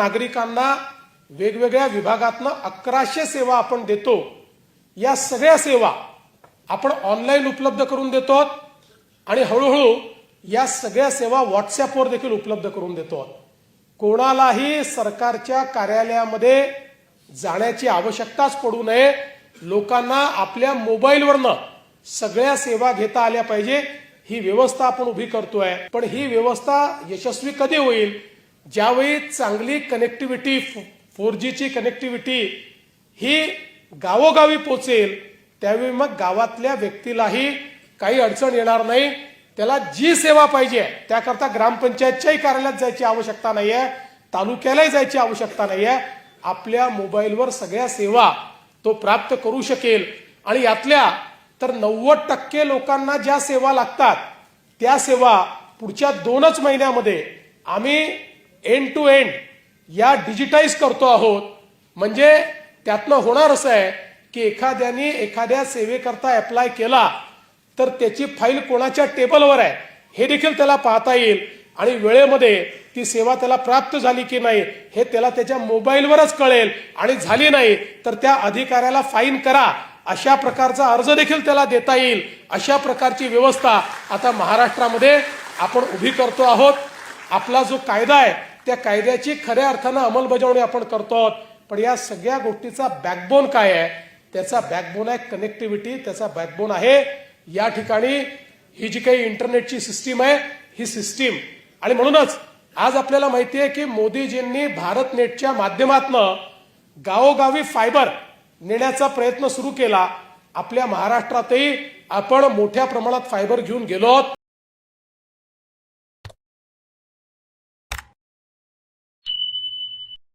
नागरिकांना वेगवेगळ्या विभागातनं अकराशे सेवा आपण देतो. या सगळ्या सेवा आपण ऑनलाईन उपलब्ध करून देतो आणि हळूहळू या सगळ्या सेवा व्हॉट्सअपवर देखील उपलब्ध करून देतो कोणालाही सरकारच्या कार्यालयामध्ये जाण्याची आवश्यकताच पडू नये. लोकांना आपल्या मोबाईलवरनं सगळ्या सेवा घेता आल्या पाहिजे. ही व्यवस्था आपण उभी करतोय. पण ही व्यवस्था यशस्वी कधी होईल? ज्यावेळी चांगली कनेक्टिव्हिटी फोर जीची कनेक्टिव्हिटी ही गावोगावी पोचेल त्यावेळी मग गावातल्या व्यक्तीलाही काही अडचण येणार नाही. त्याला जी सेवा पाहिजे त्याकरता ग्रामपंचायतच्याही कार्यालयात जायची आवश्यकता नाहीये तालुक्यालाही जायची आवश्यकता नाहीये. आपल्या मोबाईलवर सगळ्या सेवा तो प्राप्त करू शकेल. आणि यातल्या तर नव्वद टक्के लोकांना ज्या सेवा लागतात त्या सेवा पुढच्या दोनच महिन्यामध्ये आम्ही एंड टू एंड या डिजिटाईज करतो आहोत. म्हणजे त्यातनं होणार असं आहे की एखाद्याने एखाद्या सेवेकरता अप्लाय केला तर त्याची फाईल कोणाच्या टेबलवर आहे हे देखील त्याला पाहता येईल. आणि वेळेमध्ये ती सेवा त्याला प्राप्त झाली की नाही हे त्याला त्याच्या मोबाईलवरच कळेल. आणि झाली नाही तर त्या अधिकाऱ्याला फाईन करा. अशा प्रकारचा अर्ज देखील त्याला देता येईल. अशा प्रकारची व्यवस्था आता महाराष्ट्रामध्ये आपण उभी करतो आहोत. आपला जो कायदा आहे त्या कायद्याची खऱ्या अर्थानं अंमलबजावणी आपण करतो आहोत पण या सगळ्या गोष्टीचा बॅकबोन काय आहे? त्याचा बॅकबोन आहे कनेक्टिव्हिटी त्याचा बॅकबोन आहे या ठिकाणी ही जी काही इंटरनेटची सिस्टीम आहे ही सिस्टीम आणि म्हणूनच आज आपल्याला माहिती आहे की मोदीजींनी भारत नेटच्या माध्यमातनं गावोगावी फायबर नेण्याचा प्रयत्न सुरू केला. आपल्या महाराष्ट्रातही आपण मोठ्या प्रमाणात फायबर घेऊन गेलो आहोत